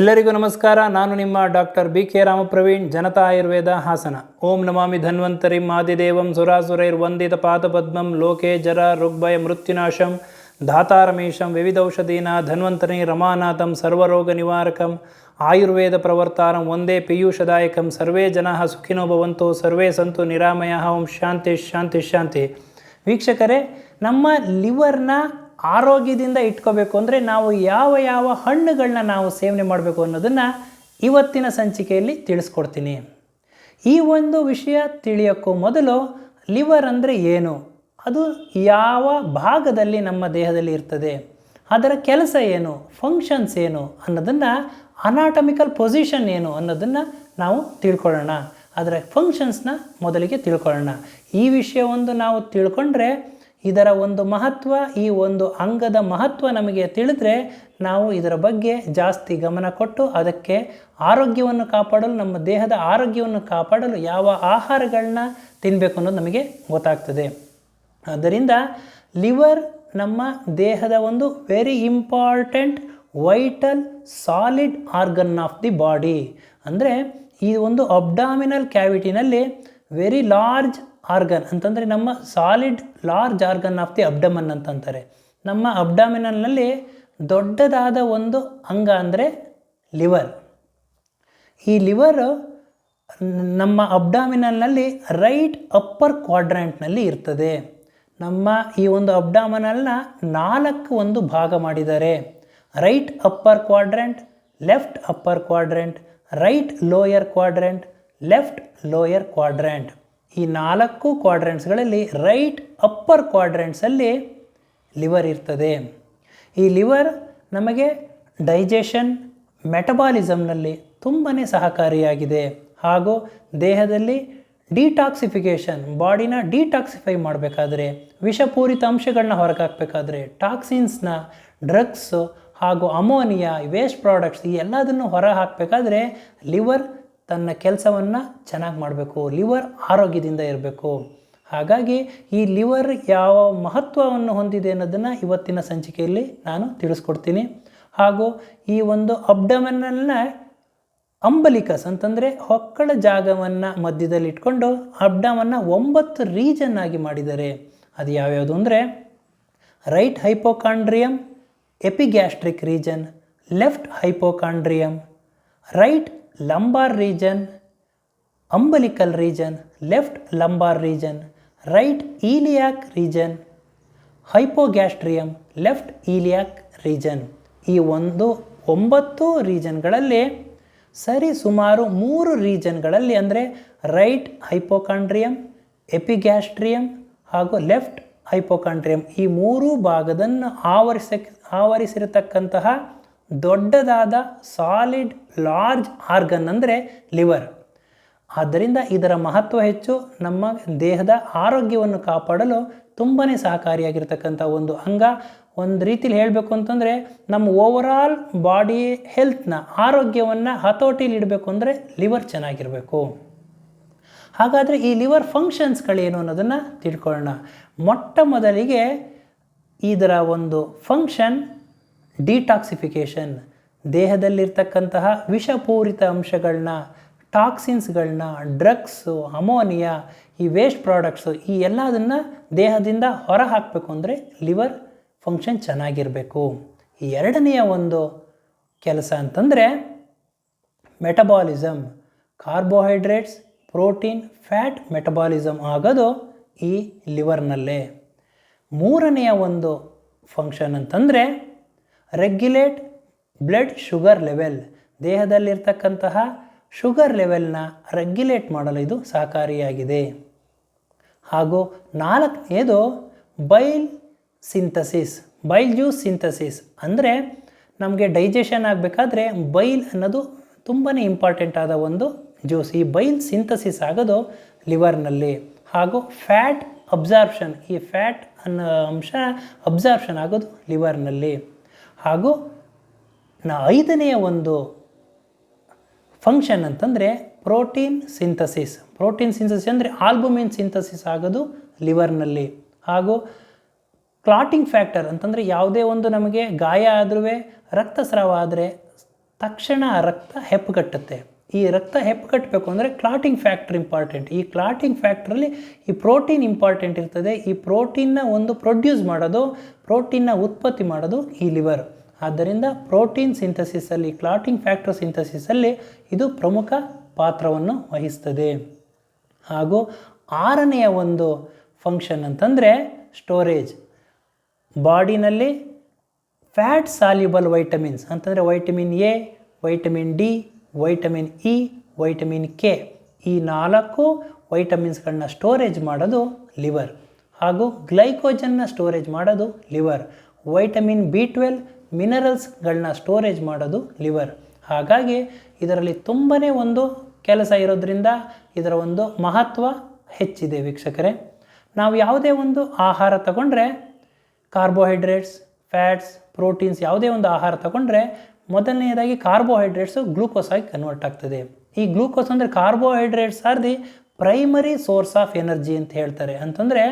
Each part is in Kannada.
ಎಲ್ಲರಿಗೂ ನಮಸ್ಕಾರ. ನಾನು ನಿಮ್ಮ doctor B K Ramapraveen, Janata Ayurveda Hassan. ಓಂ ನಮಾಮಿ ಧನ್ವಂತರಿ ಮಾದಿದೇವಂ ಸುರಾಸುರೈರ್ ವಂದಿತ ಪಾದಪದ್ಮಂ ಲೋಕೆ ಜರ ಋಗ್ಭಯ ಮೃತ್ಯುನಾಶಂ ಧಾತಾರಮೇಶಂ ವಿವಿಧೌಷಧೀನ ಧನ್ವಂತರಿ ರಮಾನಾಥಂ ಸರ್ವರೋಗ ನಿವಾರಕಂ ಆಯುರ್ವೇದ ಪ್ರವರ್ತಾರಂ ಒಂದೇ ಪೀಯೂಷದಾಯಕಂ ಸರ್ವೇ ಜನಾ ಸುಖಿನೋ ಭವಂತು ಸರ್ವೇ ಸಂತು ನಿರಾಮಯ. ಓಂ ಶಾಂತಿ ಶಾಂತಿ ಶಾಂತಿ. ವೀಕ್ಷಕರೇ, ನಮ್ಮ ಲಿವರ್ನ ಆರೋಗ್ಯದಿಂದ ಇಟ್ಕೋಬೇಕು ಅಂದರೆ ನಾವು ಯಾವ ಯಾವ ಹಣ್ಣುಗಳನ್ನ ನಾವು ಸೇವನೆ ಮಾಡಬೇಕು ಅನ್ನೋದನ್ನು ಇವತ್ತಿನ ಸಂಚಿಕೆಯಲ್ಲಿ ತಿಳಿಸ್ಕೊಡ್ತೀನಿ. ಈ ಒಂದು ವಿಷಯ ತಿಳಿಯೋಕ್ಕೂ ಮೊದಲು ಲಿವರ್ ಅಂದರೆ ಏನು? ಅದು ಯಾವ ಭಾಗದಲ್ಲಿ ನಮ್ಮ ದೇಹದಲ್ಲಿ ಇರ್ತದೆ? ಅದರ ಕೆಲಸ ಏನು? ಫಂಕ್ಷನ್ಸ್ ಏನು? ಅನ್ನೋದನ್ನು ಅನಾಟಮಿಕಲ್ ಪೊಸಿಷನ್ ಏನು? ಅನ್ನೋದನ್ನು ನಾವು ತಿಳ್ಕೊಳ್ಳೋಣ. ಅದರ ಫಂಕ್ಷನ್ಸ್ನ ಮೊದಲಿಗೆ ತಿಳ್ಕೊಳ್ಳೋಣ. ಈ ವಿಷಯವೊಂದು ನಾವು ತಿಳ್ಕೊಂಡ್ರೆ ಇದರ ಒಂದು ಮಹತ್ವ, ಈ ಒಂದು ಅಂಗದ ಮಹತ್ವ ನಮಗೆ ತಿಳಿದ್ರೆ ನಾವು ಇದರ ಬಗ್ಗೆ ಜಾಸ್ತಿ ಗಮನ ಕೊಟ್ಟು ಅದಕ್ಕೆ ಆರೋಗ್ಯವನ್ನು ಕಾಪಾಡಲು, ನಮ್ಮ ದೇಹದ ಆರೋಗ್ಯವನ್ನು ಕಾಪಾಡಲು ಯಾವ ಆಹಾರಗಳನ್ನ ತಿನ್ನಬೇಕು ಅನ್ನೋದು ನಮಗೆ ಗೊತ್ತಾಗ್ತದೆ. ಆದ್ದರಿಂದ ಲಿವರ್ ನಮ್ಮ ದೇಹದ ಒಂದು very important vital solid organ of the body ಅಂದರೆ ಈ ಒಂದು ಅಬ್ಡಾಮಿನಲ್ ಕ್ಯಾವಿಟಿನಲ್ಲಿ ವೆರಿ ಲಾರ್ಜ್ ಆರ್ಗನ್ ಅಂತಂದರೆ ನಮ್ಮ solid large organ of the abdomen ಅಂತಂತಾರೆ. ನಮ್ಮ ಅಬ್ಡಾಮಿನಲ್ನಲ್ಲಿ ದೊಡ್ಡದಾದ ಒಂದು ಅಂಗ ಅಂದರೆ ಲಿವರ್ ಈ ಲಿವರ್ ನಮ್ಮ ಅಬ್ಡಾಮಿನಲ್ನಲ್ಲಿ ರೈಟ್ ಅಪ್ಪರ್ ಕ್ವಾಡ್ರೆಂಟ್ನಲ್ಲಿ ಇರ್ತದೆ. ನಮ್ಮ ಈ ಒಂದು ಅಬ್ಡಾಮಿನಲ್ನ ನಾಲ್ಕು ಒಂದು ಭಾಗ ಮಾಡಿದ್ದಾರೆ right upper quadrant left upper quadrant right lower quadrant left lower quadrant ಈ ನಾಲ್ಕು ಕ್ವಾಡ್ರೆಂಟ್ಸ್ಗಳಲ್ಲಿ ರೈಟ್ ಅಪ್ಪರ್ ಕ್ವಾಡ್ರೆಂಟ್ಸಲ್ಲಿ ಲಿವರ್ ಇರ್ತದೆ. ಈ ಲಿವರ್ ನಮಗೆ ಡೈಜೆಷನ್ ಮೆಟಬಾಲಿಸಮ್ನಲ್ಲಿ ತುಂಬಾ ಸಹಕಾರಿಯಾಗಿದೆ. ಹಾಗೂ ದೇಹದಲ್ಲಿ ಡಿಟಾಕ್ಸಿಫಿಕೇಷನ್ ಬಾಡಿನ ಡಿಟಾಕ್ಸಿಫೈ ಮಾಡಬೇಕಾದ್ರೆ, ವಿಷಪೂರಿತ ಅಂಶಗಳನ್ನ ಹೊರಗೆ ಹಾಕಬೇಕಾದ್ರೆ ಟಾಕ್ಸಿನ್ಸ್ನ ಡ್ರಗ್ಸು ಹಾಗೂ ಅಮೋನಿಯಾ ವೇಸ್ಟ್ ಪ್ರಾಡಕ್ಟ್ಸ್ ಈ ಎಲ್ಲದನ್ನು ಹೊರಹಾಕಬೇಕಾದ್ರೆ ಲಿವರ್ ತನ್ನ ಕೆಲಸವನ್ನು ಚೆನ್ನಾಗಿ ಮಾಡಬೇಕು ಲಿವರ್ ಆರೋಗ್ಯದಿಂದ ಇರಬೇಕು. ಹಾಗಾಗಿ ಈ ಲಿವರ್ ಯಾವ ಮಹತ್ವವನ್ನು ಹೊಂದಿದೆ ಅನ್ನೋದನ್ನು ಇವತ್ತಿನ ಸಂಚಿಕೆಯಲ್ಲಿ ನಾನು ತಿಳಿಸ್ಕೊಡ್ತೀನಿ. ಹಾಗೂ ಈ ಒಂದು ಅಬ್ಡಮನ್ನ ಅಂಬಲಿಕಸ್ ಅಂತಂದರೆ ಹೊಕ್ಕಳ ಜಾಗವನ್ನು ಮಧ್ಯದಲ್ಲಿ ಇಟ್ಕೊಂಡು ಅಬ್ಡಮನ್ನು ಒಂಬತ್ತು ರೀಜನ್ ಆಗಿ ಮಾಡಿದ್ದಾರೆ ಅದು ಯಾವ್ಯಾವುದು ಅಂದರೆ right hypochondrium epigastric region left hypochondrium right lumbar region umbilical region left lumbar region right iliac region hypogastrium left iliac region ಈ ಒಂದು ಒಂಬತ್ತು ರೀಜನ್ಗಳಲ್ಲಿ ಸರಿ ಸುಮಾರು ಮೂರು ರೀಜನ್ಗಳಲ್ಲಿ ಅಂದರೆ ರೈಟ್ ಹೈಪೋಕಾಂಡ್ರಿಯಂ ಎಪಿಗ್ಯಾಸ್ಟ್ರಿಯಂ ಹಾಗೂ ಲೆಫ್ಟ್ ಹೈಪೋಕಾಂಡ್ರಿಯಂ ಈ ಮೂರೂ ಭಾಗದನ್ನು ಆವರಿಸ ಆವರಿಸಿರತಕ್ಕಂತಹ ದೊಡ್ಡದಾದ ಸಾಲಿಡ್ ಲಾರ್ಜ್ ಆರ್ಗನ್ ಅಂದರೆ ಲಿವರ್ ಆದ್ದರಿಂದ ಇದರ ಮಹತ್ವ ಹೆಚ್ಚು, ನಮ್ಮ ದೇಹದ ಆರೋಗ್ಯವನ್ನು ಕಾಪಾಡಲು ತುಂಬಾ ಸಹಕಾರಿಯಾಗಿರ್ತಕ್ಕಂಥ ಒಂದು ಅಂಗ. ಒಂದು ರೀತಿಲಿ ಹೇಳಬೇಕು ಅಂತಂದರೆ, ನಮ್ಮ ಓವರಾಲ್ ಬಾಡಿ ಹೆಲ್ತ್ನ ಆರೋಗ್ಯವನ್ನು ಹತೋಟಿಲಿ ಇಡಬೇಕು ಅಂದರೆ ಲಿವರ್ ಚೆನ್ನಾಗಿರಬೇಕು. ಹಾಗಾದರೆ ಈ ಲಿವರ್ ಫಂಕ್ಷನ್ಸ್ಗಳೇನು ಅನ್ನೋದನ್ನು ತಿಳ್ಕೊಳ್ಳೋಣ. ಮೊಟ್ಟ ಮೊದಲಿಗೆ ಇದರ ಒಂದು ಫಂಕ್ಷನ್ ಡಿಟಾಕ್ಸಿಫಿಕೇಷನ್ ದೇಹದಲ್ಲಿರ್ತಕ್ಕಂತಹ ವಿಷಪೂರಿತ ಅಂಶಗಳನ್ನ ಟಾಕ್ಸಿನ್ಸ್ಗಳನ್ನ ಡ್ರಗ್ಸು ಅಮೋನಿಯಾ ಈ ವೇಸ್ಟ್ ಪ್ರಾಡಕ್ಟ್ಸು ಈ ಎಲ್ಲದನ್ನು ದೇಹದಿಂದ ಹೊರ ಹಾಕಬೇಕು ಅಂದರೆ ಲಿವರ್ ಫಂಕ್ಷನ್ ಚೆನ್ನಾಗಿರಬೇಕು. ಈ ಎರಡನೆಯ ಒಂದು ಕೆಲಸ ಅಂತಂದರೆ metabolism carbohydrates protein fat metabolism ಆಗೋದು ಈ ಲಿವರ್ನಲ್ಲೇ ಮೂರನೆಯ ಒಂದು ಫಂಕ್ಷನ್ ಅಂತಂದರೆ ರೆಗ್ಯುಲೇಟ್ ಬ್ಲಡ್ ಶುಗರ್ ಲೆವೆಲ್. ದೇಹದಲ್ಲಿರ್ತಕ್ಕಂತಹ ಶುಗರ್ ಲೆವೆಲ್ನ ರೆಗ್ಯುಲೇಟ್ ಮಾಡಲು ಇದು ಸಹಕಾರಿಯಾಗಿದೆ. ಹಾಗೂ ನಾಲ್ಕನೇದು bile synthesis. Bile juice synthesis ಅಂದರೆ ನಮಗೆ ಡೈಜೆಷನ್ ಆಗಬೇಕಾದ್ರೆ ಬೈಲ್ ಅನ್ನೋದು ತುಂಬಾ ಇಂಪಾರ್ಟೆಂಟ್ ಆದ ಒಂದು ಜ್ಯೂಸ್. ಈ ಬೈಲ್ ಸಿಂಥಸಿಸ್ ಆಗೋದು ಲಿವರ್ನಲ್ಲಿ. ಹಾಗೂ ಫ್ಯಾಟ್ ಅಬ್ಸಾರ್ಪ್ಷನ್. ಈ ಫ್ಯಾಟ್ ಅನ್ನೋ ಅಂಶ ಅಬ್ಸಾರ್ಪ್ಷನ್ ಆಗೋದು ಲಿವರ್ನಲ್ಲಿ. ಹಾಗೂ ನಾ ಐದನೆಯ ಒಂದು ಫಂಕ್ಷನ್ ಅಂತಂದರೆ ಪ್ರೋಟೀನ್ ಸಿಂಥಸಿಸ್ ಪ್ರೋಟೀನ್ ಸಿಂಥಸಿಸ್ ಅಂದರೆ ಆಲ್ಬುಮಿನ್ ಸಿಂಥಸಿಸ್ ಆಗೋದು ಲಿವರ್ನಲ್ಲಿ ಹಾಗೂ ಕ್ಲಾಟಿಂಗ್ ಫ್ಯಾಕ್ಟರ್ ಅಂತಂದರೆ ಯಾವುದೇ ಒಂದು ನಮಗೆ ಗಾಯ ಆದ್ರೂ ರಕ್ತಸ್ರಾವ ಆದರೆ ತಕ್ಷಣ ರಕ್ತ ಹೆಪ್ಪುಗಟ್ಟುತ್ತೆ. ಈ ರಕ್ತ ಹೆಪ್ಪುಗಟ್ಟಬೇಕು ಅಂದರೆ ಕ್ಲಾಟಿಂಗ್ ಫ್ಯಾಕ್ಟ್ರ್ ಇಂಪಾರ್ಟೆಂಟ್ ಈ ಕ್ಲಾಟಿಂಗ್ ಫ್ಯಾಕ್ಟ್ರಲ್ಲಿ ಈ ಪ್ರೋಟೀನ್ ಇಂಪಾರ್ಟೆಂಟ್ ಇರ್ತದೆ. ಈ ಪ್ರೋಟೀನ್ನ ಒಂದು ಪ್ರೊಡ್ಯೂಸ್ ಮಾಡೋದು ಪ್ರೋಟೀನ್ನ ಉತ್ಪತ್ತಿ ಮಾಡೋದು ಈ ಲಿವರ್ ಆದ್ದರಿಂದ ಪ್ರೋಟೀನ್ ಸಿಂಥಸಿಸಲ್ಲಿ ಕ್ಲಾಟಿಂಗ್ ಫ್ಯಾಕ್ಟರ್ ಸಿಂಥಸಿಸಲ್ಲಿ ಇದು ಪ್ರಮುಖ ಪಾತ್ರವನ್ನು ವಹಿಸ್ತದೆ. ಹಾಗೂ ಆರನೆಯ ಒಂದು ಫಂಕ್ಷನ್ ಅಂತಂದರೆ ಸ್ಟೋರೇಜ್ ಬಾಡಿನಲ್ಲಿ ಫ್ಯಾಟ್ ಸಾಲ್ಯುಬಲ್ ವೈಟಮಿನ್ಸ್ ಅಂತಂದರೆ vitamin A vitamin D vitamin E, vitamin K. ಈ ನಾಲ್ಕು ವೈಟಮಿನ್ಸ್ಗಳನ್ನ ಸ್ಟೋರೇಜ್ ಮಾಡೋದು ಲಿವರ್ ಹಾಗೂ ಗ್ಲೈಕೋಜನ್ನ ಸ್ಟೋರೇಜ್ ಮಾಡೋದು ಲಿವರ್. ವೈಟಮಿನ್ ಬಿ ಟ್ವೆಲ್ ಮಿನರಲ್ಸ್ಗಳನ್ನ ಸ್ಟೋರೇಜ್ ಮಾಡೋದು ಲಿವರ್. ಹಾಗಾಗಿ ಇದರಲ್ಲಿ ತುಂಬನೇ ಒಂದು ಕೆಲಸ ಇರೋದ್ರಿಂದ ಇದರ ಒಂದು ಮಹತ್ವ ಹೆಚ್ಚಿದೆ ವೀಕ್ಷಕರೇ. ನಾವು ಯಾವುದೇ ಒಂದು ಆಹಾರ ತಗೊಂಡ್ರೆ ಕಾರ್ಬೋಹೈಡ್ರೇಟ್ಸ್, ಫ್ಯಾಟ್ಸ್, ಪ್ರೋಟೀನ್ಸ್ ಯಾವುದೇ ಒಂದು ಆಹಾರ ತಗೊಂಡ್ರೆ ಮೊದಲನೆಯದಾಗಿ ಕಾರ್ಬೋಹೈಡ್ರೇಟ್ಸು ಗ್ಲೂಕೋಸ್ ಆಗಿ ಕನ್ವರ್ಟ್ ಆಗ್ತದೆ. ಈ ಗ್ಲೂಕೋಸ್ ಅಂದರೆ carbohydrates are the primary source of energy ಅಂತ ಹೇಳ್ತಾರೆ. ಅಂತಂದರೆ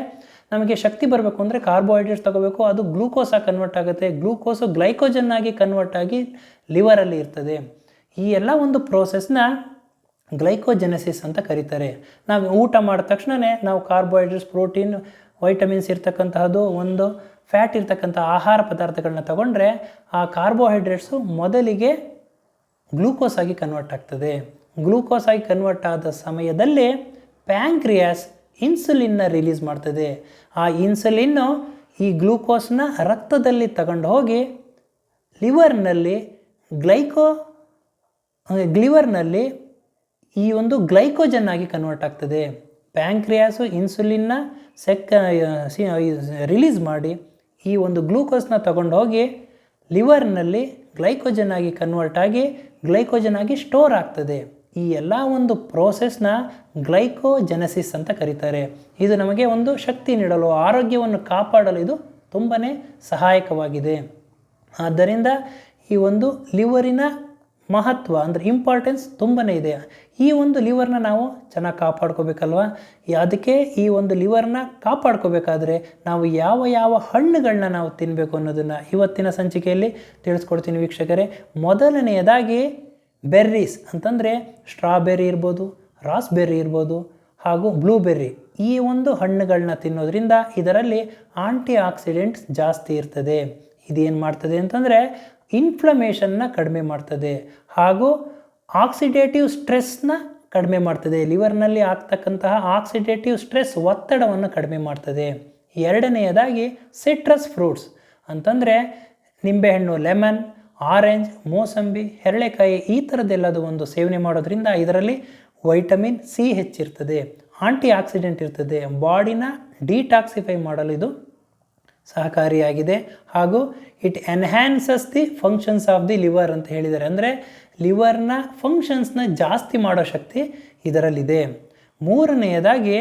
ನಮಗೆ ಶಕ್ತಿ ಬರಬೇಕು ಅಂದರೆ ಕಾರ್ಬೋಹೈಡ್ರೇಟ್ಸ್ ತಗೋಬೇಕು, ಅದು ಗ್ಲೂಕೋಸ್ ಆಗಿ ಕನ್ವರ್ಟ್ ಆಗುತ್ತೆ. ಗ್ಲೂಕೋಸು ಗ್ಲೈಕೋಜನ್ ಆಗಿ ಕನ್ವರ್ಟ್ ಆಗಿ ಲಿವರಲ್ಲಿ ಇರ್ತದೆ. ಈ ಎಲ್ಲ ಒಂದು ಪ್ರೋಸೆಸ್ನ ಗ್ಲೈಕೋಜೆನೆಸಿಸ್ ಅಂತ ಕರೀತಾರೆ. ನಾವು ಊಟ ಮಾಡಿದ ತಕ್ಷಣವೇ ನಾವು ಕಾರ್ಬೋಹೈಡ್ರೇಟ್ಸ್ ಪ್ರೋಟೀನ್ ವೈಟಮಿನ್ಸ್ ಇರ್ತಕ್ಕಂತಹದ್ದು ಒಂದು ಫ್ಯಾಟ್ ಇರ್ತಕ್ಕಂಥ ಆಹಾರ ಪದಾರ್ಥಗಳನ್ನ ತಗೊಂಡ್ರೆ ಆ ಕಾರ್ಬೋಹೈಡ್ರೇಟ್ಸು ಮೊದಲಿಗೆ ಗ್ಲೂಕೋಸ್ ಆಗಿ ಕನ್ವರ್ಟ್ ಆಗ್ತದೆ. ಗ್ಲೂಕೋಸ್ ಆಗಿ ಕನ್ವರ್ಟ್ ಆದ ಸಮಯದಲ್ಲಿ ಪ್ಯಾಂಕ್ರಿಯಾಸ್ ಇನ್ಸುಲಿನ್ನ ರಿಲೀಸ್ ಮಾಡ್ತದೆ. ಆ ಇನ್ಸುಲಿನ್ನು ಈ ಗ್ಲೂಕೋಸ್ನ ರಕ್ತದಲ್ಲಿ ತಗೊಂಡು ಹೋಗಿ ಲಿವರ್ನಲ್ಲಿ ಗ್ಲೈಕೋ ಗ್ಲಿವರ್ನಲ್ಲಿ ಈ ಒಂದು ಗ್ಲೈಕೋಜನ್ ಆಗಿ ಕನ್ವರ್ಟ್ ಆಗ್ತದೆ. ಪ್ಯಾಂಕ್ರಿಯಾಸು ಇನ್ಸುಲಿನ್ನ ಸೆಕ್ ರಿಲೀಸ್ ಮಾಡಿ ಈ ಒಂದು ಗ್ಲೂಕೋಸ್ನ ತಗೊಂಡೋಗಿ ಲಿವರ್ನಲ್ಲಿ ಗ್ಲೈಕೋಜನ್ ಆಗಿ ಕನ್ವರ್ಟ್ ಆಗಿ ಗ್ಲೈಕೋಜನ್ ಆಗಿ ಸ್ಟೋರ್ ಆಗ್ತದೆ. ಈ ಎಲ್ಲ ಒಂದು ಪ್ರೋಸೆಸ್ನ ಗ್ಲೈಕೋಜೆನಸಿಸ್ ಅಂತ ಕರೀತಾರೆ. ಇದು ನಮಗೆ ಒಂದು ಶಕ್ತಿ ನೀಡಲು, ಆರೋಗ್ಯವನ್ನು ಕಾಪಾಡಲು ಇದು ತುಂಬಾ ಸಹಾಯಕವಾಗಿದೆ. ಆದ್ದರಿಂದ ಈ ಒಂದು ಲಿವರಿನ ಮಹತ್ವ ಅಂದರೆ ಇಂಪಾರ್ಟೆನ್ಸ್ ತುಂಬಾ ಇದೆ. ಈ ಒಂದು ಲಿವರ್ನ ನಾವು ಚೆನ್ನಾಗಿ ಕಾಪಾಡ್ಕೋಬೇಕಲ್ವಾ? ಅದಕ್ಕೆ ಈ ಒಂದು ಲಿವರ್ನ ಕಾಪಾಡ್ಕೋಬೇಕಾದ್ರೆ ನಾವು ಯಾವ ಯಾವ ಹಣ್ಣುಗಳನ್ನ ನಾವು ತಿನ್ನಬೇಕು ಅನ್ನೋದನ್ನು ಇವತ್ತಿನ ಸಂಚಿಕೆಯಲ್ಲಿ ತಿಳಿಸ್ಕೊಡ್ತೀನಿ ವೀಕ್ಷಕರೇ. ಮೊದಲನೆಯದಾಗಿ ಬೆರ್ರೀಸ್ ಅಂತಂದರೆ ಸ್ಟ್ರಾಬೆರ್ರಿ ಇರ್ಬೋದು ರಾಸ್ಬೆರ್ರಿ ಇರ್ಬೋದು ಹಾಗೂ ಬ್ಲೂಬೆರ್ರಿ ಈ ಒಂದು ಹಣ್ಣುಗಳನ್ನ ತಿನ್ನೋದ್ರಿಂದ ಇದರಲ್ಲಿ ಆಂಟಿ ಆಕ್ಸಿಡೆಂಟ್ಸ್ ಜಾಸ್ತಿ ಇರ್ತದೆ. ಇದೇನು ಮಾಡ್ತದೆ ಅಂತಂದರೆ ಇನ್ಫ್ಲಮೇಷನ್ನ ಕಡಿಮೆ ಮಾಡ್ತದೆ ಹಾಗೂ ಆಕ್ಸಿಡೇಟಿವ್ ಸ್ಟ್ರೆಸ್ನ ಕಡಿಮೆ ಮಾಡ್ತದೆ. ಲಿವರ್ನಲ್ಲಿ ಆಗ್ತಕ್ಕಂತಹ ಆಕ್ಸಿಡೇಟಿವ್ ಸ್ಟ್ರೆಸ್ ಒತ್ತಡವನ್ನು ಕಡಿಮೆ ಮಾಡ್ತದೆ. ಎರಡನೆಯದಾಗಿ ಸಿಟ್ರಸ್ ಫ್ರೂಟ್ಸ್ ಅಂತಂದರೆ ನಿಂಬೆಹಣ್ಣು ಲೆಮನ್ ಆರೆಂಜ್ ಮೋಸಂಬಿ, ಹೆರಳೆಕಾಯಿ ಈ ಥರದ್ದೆಲ್ಲದು ಒಂದು ಸೇವನೆ ಮಾಡೋದ್ರಿಂದ ಇದರಲ್ಲಿ ವೈಟಮಿನ್ ಸಿ ಹೆಚ್ಚಿರ್ತದೆ. ಆಂಟಿ ಆಕ್ಸಿಡೆಂಟ್ ಇರ್ತದೆ ಬಾಡಿನ ಡಿಟಾಕ್ಸಿಫೈ ಮಾಡಲು ಇದು ಸಹಕಾರಿಯಾಗಿದೆ. ಹಾಗೂ it enhances the functions of the liver ಅಂತ ಹೇಳಿದ್ದಾರೆ ಅಂದರೆ ಲಿವರ್ನ ಫಂಕ್ಷನ್ಸ್ನ ಜಾಸ್ತಿ ಮಾಡೋ ಶಕ್ತಿ ಇದರಲ್ಲಿದೆ. ಮೂರನೆಯದಾಗಿ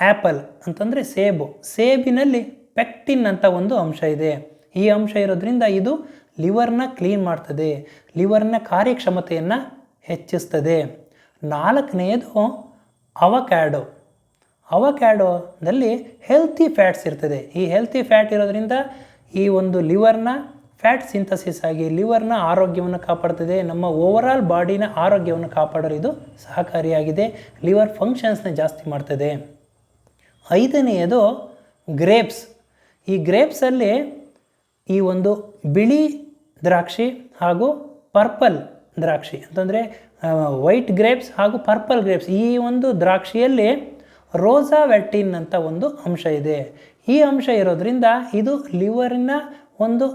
ಆ್ಯಪಲ್ ಅಂತಂದರೆ ಸೇಬು. ಸೇಬಿನಲ್ಲಿ ಪೆಕ್ಟಿನ್ ಅಂತ ಒಂದು ಅಂಶ ಇದೆ. ಈ ಅಂಶ ಇರೋದ್ರಿಂದ ಇದು ಲಿವರ್ನ ಕ್ಲೀನ್ ಮಾಡ್ತದೆ. ಲಿವರ್ನ ಕಾರ್ಯಕ್ಷಮತೆಯನ್ನು ಹೆಚ್ಚಿಸ್ತದೆ. ನಾಲ್ಕನೆಯದು ಅವಕ್ಯಾಡೋ ಅವಕ್ಯಾಡೋದಲ್ಲಿ ಹೆಲ್ತಿ ಫ್ಯಾಟ್ಸ್ ಇರ್ತದೆ. ಈ ಹೆಲ್ತಿ ಫ್ಯಾಟ್ ಇರೋದ್ರಿಂದ ಈ ಒಂದು ಲಿವರ್ನ ಫ್ಯಾಟ್ ಸಿಂಥಸಿಸ್ ಆಗಿ ಲಿವರ್ನ ಆರೋಗ್ಯವನ್ನು ಕಾಪಾಡ್ತದೆ. ನಮ್ಮ ಓವರಾಲ್ ಬಾಡಿನ ಆರೋಗ್ಯವನ್ನು ಕಾಪಾಡಲು ಇದು ಸಹಕಾರಿಯಾಗಿದೆ. ಲಿವರ್ ಫಂಕ್ಷನ್ಸ್ನ ಜಾಸ್ತಿ ಮಾಡ್ತದೆ. ಐದನೆಯದು ಗ್ರೇಪ್ಸ್ ಈ ಗ್ರೇಪ್ಸಲ್ಲಿ ಈ ಒಂದು ಬಿಳಿ ದ್ರಾಕ್ಷಿ ಹಾಗೂ ಪರ್ಪಲ್ ದ್ರಾಕ್ಷಿ. ಅಂತಂದರೆ ವೈಟ್ ಗ್ರೇಪ್ಸ್ ಹಾಗೂ ಪರ್ಪಲ್ ಗ್ರೇಪ್ಸ್ ಈ ಒಂದು ದ್ರಾಕ್ಷಿಯಲ್ಲಿ ರೋಸಾ ವೆಟ್ಟಿನ್ ಅಂತ ಒಂದು ಅಂಶ ಇದೆ. ಈ ಅಂಶ ಇರೋದ್ರಿಂದ ಇದು ಲಿವರಿನ ಒಂದು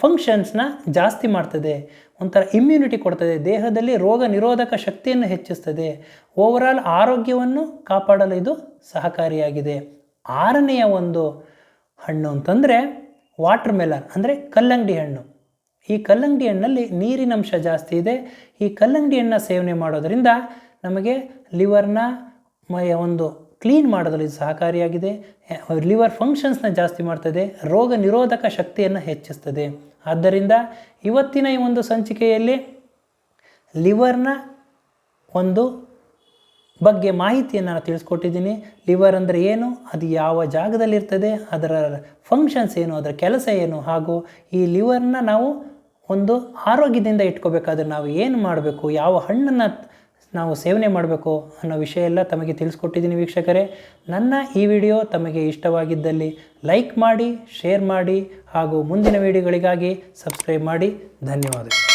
ಫಂಕ್ಷನ್ಸ್ನ ಜಾಸ್ತಿ ಮಾಡ್ತದೆ. ಒಂಥರ ಇಮ್ಯುನಿಟಿ ಕೊಡ್ತದೆ. ದೇಹದಲ್ಲಿ ರೋಗ ನಿರೋಧಕ ಶಕ್ತಿಯನ್ನು ಹೆಚ್ಚಿಸ್ತದೆ. ಓವರಾಲ್ ಆರೋಗ್ಯವನ್ನು ಕಾಪಾಡಲು ಇದು ಸಹಕಾರಿಯಾಗಿದೆ. ಆರನೆಯ ಒಂದು ಹಣ್ಣು ಅಂತಂದರೆ ವಾಟರ್ ಮೆಲನ್ ಅಂದರೆ ಕಲ್ಲಂಗಡಿ ಹಣ್ಣು. ಈ ಕಲ್ಲಂಗಡಿ ಹಣ್ಣಲ್ಲಿ ನೀರಿನಂಶ ಜಾಸ್ತಿ ಇದೆ. ಈ ಕಲ್ಲಂಗಡಿ ಹಣ್ಣ ಸೇವನೆ ಮಾಡೋದರಿಂದ ನಮಗೆ ಲಿವರ್ನ ಮ- ಒಂದು ಕ್ಲೀನ್ ಮಾಡೋದ್ರಲ್ಲಿ ಇದು ಸಹಕಾರಿಯಾಗಿದೆ ಲಿವರ್ ಫಂಕ್ಷನ್ಸ್ನ ಜಾಸ್ತಿ ಮಾಡ್ತದೆ, ರೋಗ ನಿರೋಧಕ ಶಕ್ತಿಯನ್ನು ಹೆಚ್ಚಿಸ್ತದೆ. ಆದ್ದರಿಂದ ಇವತ್ತಿನ ಈ ಒಂದು ಸಂಚಿಕೆಯಲ್ಲಿ ಲಿವರ್ನ ಒಂದು ಬಗ್ಗೆ ಮಾಹಿತಿಯನ್ನು ನಾನು ತಿಳಿಸ್ಕೊಟ್ಟಿದ್ದೀನಿ. ಲಿವರ್ ಅಂದರೆ ಏನು, ಅದು ಯಾವ ಜಾಗದಲ್ಲಿರ್ತದೆ, ಅದರ ಫಂಕ್ಷನ್ಸ್ ಏನು, ಅದರ ಕೆಲಸ ಏನು, ಹಾಗೂ ಈ ಲಿವರ್ನ ನಾವು ಒಂದು ಆರೋಗ್ಯದಿಂದ ಇಟ್ಕೋಬೇಕಾದ್ರೆ ನಾವು ಏನು ಮಾಡಬೇಕು, ಯಾವ ಹಣ್ಣನ್ನು ನಾವು ಸೇವನೆ ಮಾಡಬೇಕು ಅನ್ನೋ ವಿಷಯ ಎಲ್ಲ ತಮಗೆ ತಿಳಿಸ್ಕೊಟ್ಟಿದ್ದೀನಿ ವೀಕ್ಷಕರೇ. ನನ್ನ ಈ ವಿಡಿಯೋ ತಮಗೆ ಇಷ್ಟವಾಗಿದ್ದಲ್ಲಿ ಲೈಕ್ ಮಾಡಿ, ಶೇರ್ ಮಾಡಿ ಹಾಗೂ ಮುಂದಿನ ವಿಡಿಯೋಗಳಿಗಾಗಿ ಸಬ್ಸ್ಕ್ರೈಬ್ ಮಾಡಿ. ಧನ್ಯವಾದಗಳು.